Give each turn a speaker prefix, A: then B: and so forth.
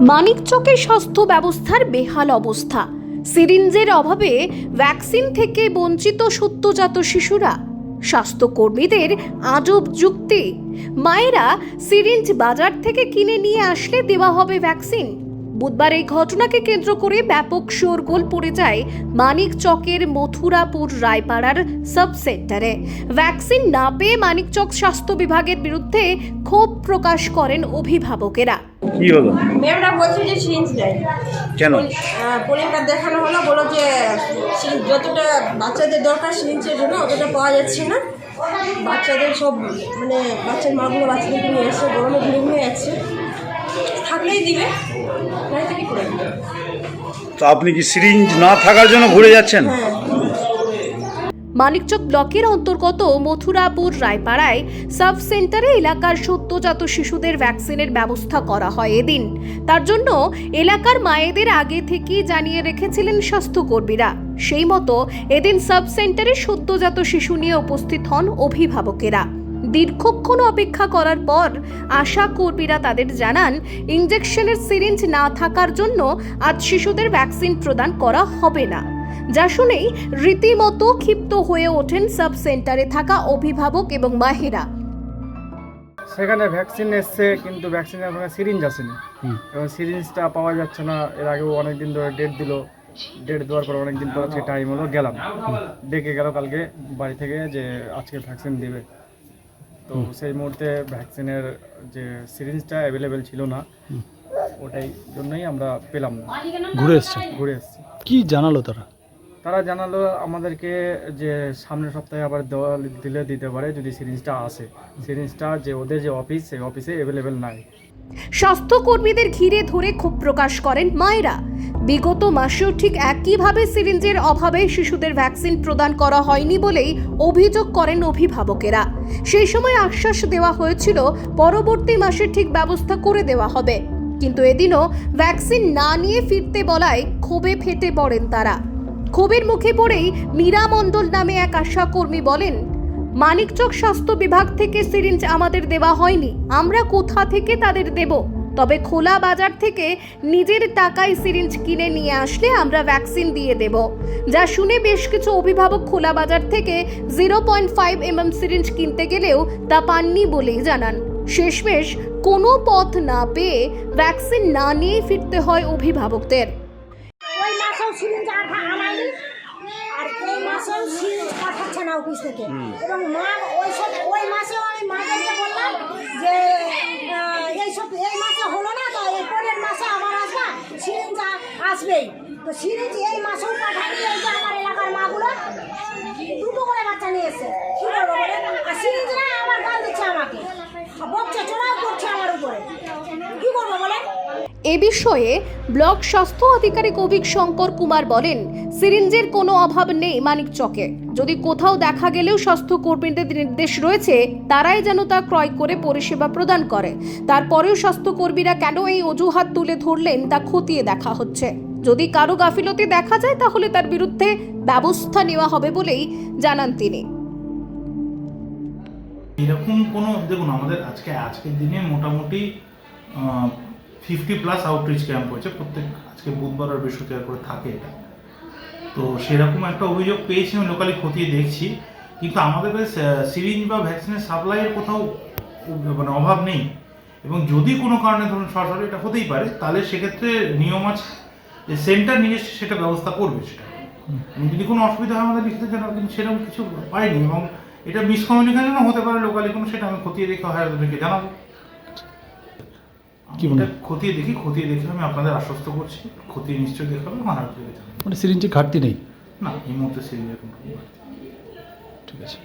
A: মানিকচকের স্বাস্থ্য ব্যবস্থার বেহাল অবস্থা। সিরিঞ্জের অভাবে ভ্যাকসিন থেকে বঞ্চিত সদ্যজাত শিশুরা। স্বাস্থ্যকর্মীদের আজব যুক্তি। মায়েরা সিরিঞ্জ বাজার থেকে কিনে নিয়ে আসলে দেওয়া হবে ভ্যাকসিন। বুধবার এই ঘটনাকে কেন্দ্র করে ব্যাপক শোরগোল পড়ে যায় মানিক চকের মথুরাপুর রায়পাড়ার সাব সেন্টারে ভ্যাকসিন না পেয়ে মানিকচক স্বাস্থ্য বিভাগের বিরুদ্ধে ক্ষোভ প্রকাশ করেন অভিভাবকেরা।
B: কি হলো?
C: ম্যামরা বলছে যে সিরিঞ্জ নেই।
B: কেন?
C: পরীক্ষা দেখানো হলো বলো যে যতটা বাচ্চাদের দরকার সিরিঞ্জের জন্য অতটা পাওয়া যাচ্ছে না। বাচ্চাদের সব মানে বাচ্চার মাগুলো বাচ্চাদেরকে নিয়ে এসছে গরমে ঘুরে ঘুরে যাচ্ছে থাকলেই দিবে। নয়তো কি করে
B: তো আপনি কি সিরিঞ্জ না থাকার জন্য ঘুরে যাচ্ছেন?
C: হ্যাঁ।
A: মানিকচক ব্লকের অন্তর্গত মথুরাপুর রায়পাড়ায় সাব সেন্টারে এলাকার সদ্যজাত শিশুদের ভ্যাকসিনের ব্যবস্থা করা হয় এদিন। তার জন্য এলাকার মায়েদের আগে থেকেই জানিয়ে রেখেছিলেন স্বাস্থ্যকর্মীরা। সেই মতো এদিন সাব সেন্টারে সদ্যজাত শিশু নিয়ে উপস্থিত হন অভিভাবকেরা। দীর্ঘক্ষণ অপেক্ষা করার পর আশা কর্মীরা তাদের জানান ইঞ্জেকশনের সিরিঞ্জ না থাকার জন্য আজ শিশুদের ভ্যাকসিন প্রদান করা হবে না। যা শুনেই রীতিমতো ক্ষিপ্ত হয়ে ওঠেন সাব সেন্টারে থাকা অভিভাবক এবং মাহেরা।
D: সেখানে ভ্যাকসিন এসছে কিন্তু ভ্যাকসিনের ওখানে সিরিঞ্জ আসেনি। এবং সিরিঞ্জটা পাওয়া যাচ্ছে না এর আগেও অনেক দিন ধরে ডেট দিল। ডেট দেওয়ার পর অনেক দিন পর আজকে টাইম হলো গেলাম। ডেকে গেল কালকে বাড়ি থেকে যে আজকে ভ্যাকসিন দিবে। তো সেই মুহূর্তে ভ্যাকসিনের যে সিরিঞ্জটা অ্যাভেলেবেল ছিল না ওটাই জন্যই আমরা পেলাম না।
E: ঘুরে এসছে
D: ঘুরে এসেছি।
E: কি জানালো তারা?
D: তারা জানালো আমাদেরকে যে সামনের সপ্তাহে আবার দেওয়া দিলে দিতে পারে যদি সিরিঞ্জটা আসে। সিরিঞ্জটা যে ওদের যে অফিস সেই অফিসে অ্যাভেলেবেল নাই।
A: স্বাস্থ্যকর্মীদের ঘিরে ধরে ক্ষোভ প্রকাশ করেন মায়েরা। বিগত মাসেও ঠিক একইভাবে সিরিঞ্জের অভাবে শিশুদের ভ্যাকসিন প্রদান করা হয়নি বলেই অভিযোগ করেন অভিভাবকেরা। সেই সময় আশ্বাস দেওয়া হয়েছিল, পরবর্তী মাসে ঠিক ব্যবস্থা করে দেওয়া হবে। কিন্তু এদিনও ভ্যাকসিন না নিয়ে ফিরতে বলায় ক্ষোভে ফেটে পড়েন তারা। ক্ষোভের মুখে পড়েই মীরা মণ্ডল নামে এক আশাকর্মী বলেন, মানিকচক স্বাস্থ্য বিভাগ থেকে সিরিঞ্জ আমাদের দেওয়া হয়নি। আমরা কোথা থেকে তাদের দেব? তবে খোলা বাজার থেকে নিজের টাকায় সিরিঞ্জ কিনে নিয়ে আসলে আমরা ভ্যাকসিন দিয়ে দেব যা শুনে বেশ কিছু অভিভাবক খোলা বাজার থেকে zero point five MM syringe কিনতে গেলেও তা পাননি বলেই জানান। শেষমেশ কোনো পথ না পেয়ে ভ্যাকসিন না নিয়েই ফিরতে হয় অভিভাবকদের।
F: ওই মাসেও সিরিঞ্জ আঠা আনায়নি আর এই মাসেও সিরিঞ্জ পাঠাচ্ছে না অফিস থেকে। এবং মা ওই সব ওই মাসেও আমি মাদেরকে বললাম যে আহ, এই সব এই মাসে হলো না তো এই পরের মাসে আবার আসবা সিরিঞ্জ আ- আসবেই। তো সিরিঞ্জ এই মাসেও এই যে আমার এলাকার মাগুলো দুটো করে বাচ্চা নিয়ে এসছে। কী করব বলে? আর সিরিঞ্জ না আবার গাল দিচ্ছে আমাকে। বকছে চড়াও করছে আমার উপরে। কী করব বলেন
A: এ বিষয়ে ব্লক স্বাস্থ্য আধিকারিক অভিক শঙ্কর কুমার বলেন, সিরিঞ্জের কোনো অভাব নেই মানিক চকে। যদি কোথাও দেখা গেলেও স্বাস্থ্য কর্মীদের নির্দেশ রয়েছে, তারাই যেন তা ক্রয় করে পরিষেবা প্রদান করে। তারপরেও স্বাস্থ্যকর্মীরা কেন এই অজুহাত তুলে ধরলেন তা খতিয়ে দেখা হচ্ছে। যদি কারও গাফিলতি দেখা যায়, তাহলে তার বিরুদ্ধে ব্যবস্থা নেওয়া হবে বলেই জানান তিনি।
G: এরকম কোনো, দেখুন, আমাদের আজকে, আজকের দিনে মোটামুটি ফিফটি প্লাস আউটরিচ ক্যাম্প হয়েছে। প্রত্যেক, আজকে বুধবার আর বৃহস্পতিবার করে থাকে এটা। তো সেরকম একটা অভিযোগ পেয়েছি, আমি লোকালি খতিয়ে দেখছি। কিন্তু আমাদের কাছে সিরিঞ্জ বা ভ্যাকসিনের সাপ্লাইয়ের কোথাও মানে অভাব নেই। এবং যদি কোনো কারণে ধরুন সরাসরি এটা হতেই পারে, তাহলে সেক্ষেত্রে নিয়ম আছে। যে সেন্টার নিজস্ব সেটা ব্যবস্থা করবে সেটা। যদি কোনো অসুবিধা হয় আমাদের লিখিত জানাব কিন্তু সেরকম কিছু পাইনি এবং এটা মিসকমিউনিকেশনও হতে পারে লোকালি কোনো সেটা আমি খতিয়ে দেখে হয় ওদেরকে জানাব।
E: কি
G: কি খতিয়ে দেখি খতিয়ে দেখে আমি আপনাদের আশ্বস্ত করছি খতিয়ে নিশ্চয়ই দেখে হবে আমার জানাব।
E: মানে সিরিঞ্জের ঘাটতি নেই?
G: না এই মুহূর্তে সিরিয়াস কোনো
E: ঠিক আছে।